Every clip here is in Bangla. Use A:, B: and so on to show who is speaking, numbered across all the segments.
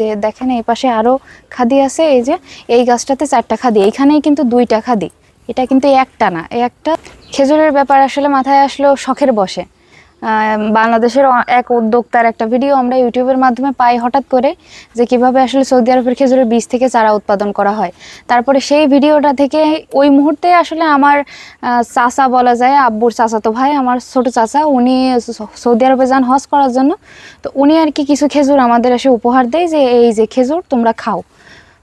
A: যে দেখেন এই পাশে আরও খাদি আছে, এই যে এই গাছটাতে চারটা খাদি, এইখানেই কিন্তু দুইটা খাদি। এটা কিন্তু একটা না, এই একটা খেজুরের ব্যাপার আসলে মাথায় আসলেও শখের বসে। বাংলাদেশের এক উদ্যোক্তার একটা ভিডিও আমরা ইউটিউবের মাধ্যমে পাই হঠাৎ করে যে কীভাবে আসলে সৌদি আরবের খেজুরের বীজ থেকে চারা উৎপাদন করা হয়। তারপরে সেই ভিডিওটা থেকে ওই মুহূর্তে আসলে আমার চাচা বলা যায়, আব্বুর চাচা তো ভাই, আমার ছোট চাচা, উনি সৌদি আরবে যান হজ করার জন্য। তো উনি আর কি কিছু খেজুর আমাদের এসে উপহার দেয় যে, এই যে খেজুর, তোমরা খাও।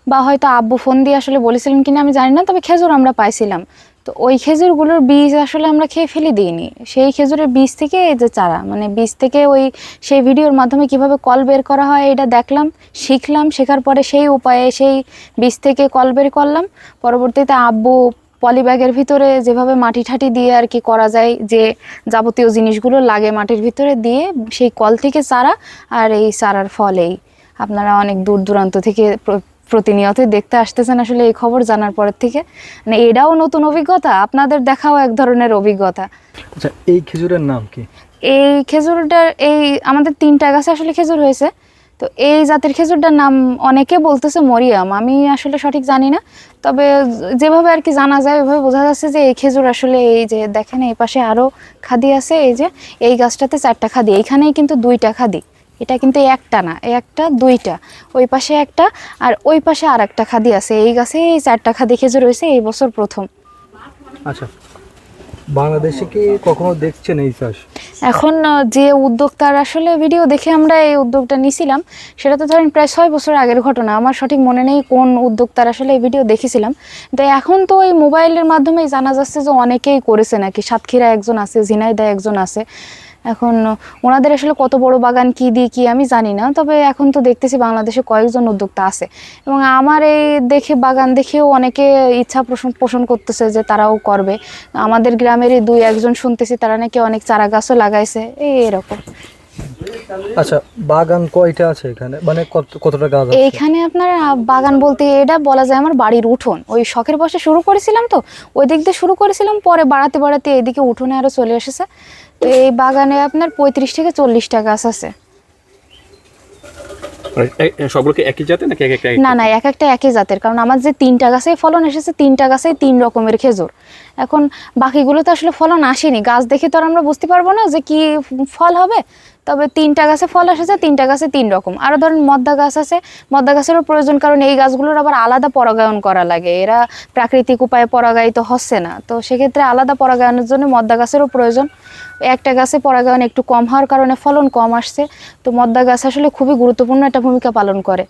A: বা হয়তো আব্বু ফোন দিয়ে আসলে বলেছিলেন কিনা আমি জানি না, তবে খেজুর আমরা পাইছিলাম। তো ওই খেজুরগুলোর বীজ আসলে আমরা খেয়ে ফেলে দিইনি। সেই খেজুরের বীজ থেকে এই যে চারা মানে বীজ থেকে ওই সেই ভিডিওর মাধ্যমে কীভাবে কল বের করা হয় এটা দেখলাম, শিখলাম, শেখার পরে সেই উপায়ে সেই বীজ থেকে কল বের করলাম। পরবর্তীতে আব্বু পলিব্যাগের ভিতরে যেভাবে মাটি ঠাটি দিয়ে আর কি করা যায়, যে যাবতীয় জিনিসগুলো লাগে মাটির ভিতরে দিয়ে সেই কল থেকে চারা আর এই চারার ফলেই। আপনারা অনেক দূর দূরান্ত থেকে প্র- প্রতিনিয়ত দেখতে আসতেছেন আসলে এই খবর জানার পরের থেকে। মানে এটাও নতুন অভিজ্ঞতা আপনাদের দেখাও এক ধরনের অভিজ্ঞতা।
B: আচ্ছা এই খেজুরের নাম কি?
A: এই খেজুরটার এই আমাদের তিনটা গাছে আসলে খেজুর হয়েছে। তো এই জাতের খেজুরটার নাম অনেকে বলতেছে মরিয়াম। আমি আসলে সঠিক জানি না। তবে যেভাবে আর কি জানা যায় ওইভাবে বোঝা যাচ্ছে যে এই খেজুর আসলে এই যে দেখেন এই পাশে আরও খাদি আছে এই যে এই গাছটাতে চারটা খাদি। এইখানেই কিন্তু দুইটা খাদি। এটা কিন্তু একটা না একটা দুইটা। ওই পাশে একটা আর ওই পাশে আর একটা খাদি আছে। এই গাছে এই চারটা খাদি খেজুর রয়েছে এই বছর প্রথম।
B: আচ্ছা বাংলাদেশে কি কখনো দেখছেন এই চাষ?
A: এখন যে উদ্যোক্তার আসলে ভিডিও দেখে আমরা এই উদ্যোগটা নিছিলাম সেটা তো ধরেন প্রায় ছয় বছর আগের ঘটনা। আমার সঠিক মনে নেই কোন উদ্যোক্তার আসলে এই ভিডিও দেখেছিলাম। তো এখন তো এই মোবাইলের মাধ্যমেই জানা যাচ্ছে যে অনেকেই করেছে নাকি। সাতক্ষীরা একজন আছে ঝিনাইদা একজন আছে। এখন ওনাদের আসলে কত বড় বাগান, কি দিয়ে কি আমি জানি না। তবে এখন তো দেখতেছি বাংলাদেশে কয়েকজন উদ্যোক্তা আছে। এবং আমার এই দেখে, বাগান দেখেও অনেকে ইচ্ছা পোষণ পোষণ করতেছে যে তারাও করবে। আমাদের গ্রামেরই দুই একজন শুনতেছি, তারা নাকি অনেক চারা গাছও লাগাইছে। এই এরকম।
B: আচ্ছা বাগান কয়টা আছে এখানে? মানে কত কতটা গাছ আছে?
A: এইখানে আপনার বাগান বলতে এটা বলা যায় আমার বাড়ির উঠোন। ওই শখের বসে শুরু করেছিলাম তো ওই দিক দিয়ে শুরু করেছিলাম পরে বাড়াতে বাড়াতে এইদিকে উঠোনে আরও চলে এসেছে। তো এই বাগানে আপনার পঁয়ত্রিশ থেকে চল্লিশটা গাছ আছে।
C: মানে এ- এ- সবগুলোকে একই জাতে নাকি এক এক-
A: না না এক একটা একই জাতের কারণ আমার যে তিনটা গাছেই ফলন এসেছে তিনটা গাছেই তিন রকমের খেজুর। এখন বাকিগুলোতে আসলে ফলন আসেনি। গাছ দেখে তো আর আমরা বুঝতে পারব না যে কি ফল হবে। তবে তিনটা গাছে ফল এসেছে, তিনটা গাছে তিন রকম। আরও ধরেন মদ্দা গাছ আছে, মদ্দা গাছেরও প্রয়োজন, কারণ এই গাছগুলোর আবার আলাদা পরাগায়ন করা লাগে। এরা প্রাকৃতিক উপায়ে পরাগায়িত হচ্ছে না। তো সেক্ষেত্রে আলাদা পরাগায়নের জন্য মদ্দা গাছেরও প্রয়োজন। একটা গাছে পরাগায়ন একটু কম হওয়ার কারণে ফলন কম আসছে। তো মদ্দা গাছ আসলে খুবই গুরুত্বপূর্ণ একটা ভূমিকা পালন করে।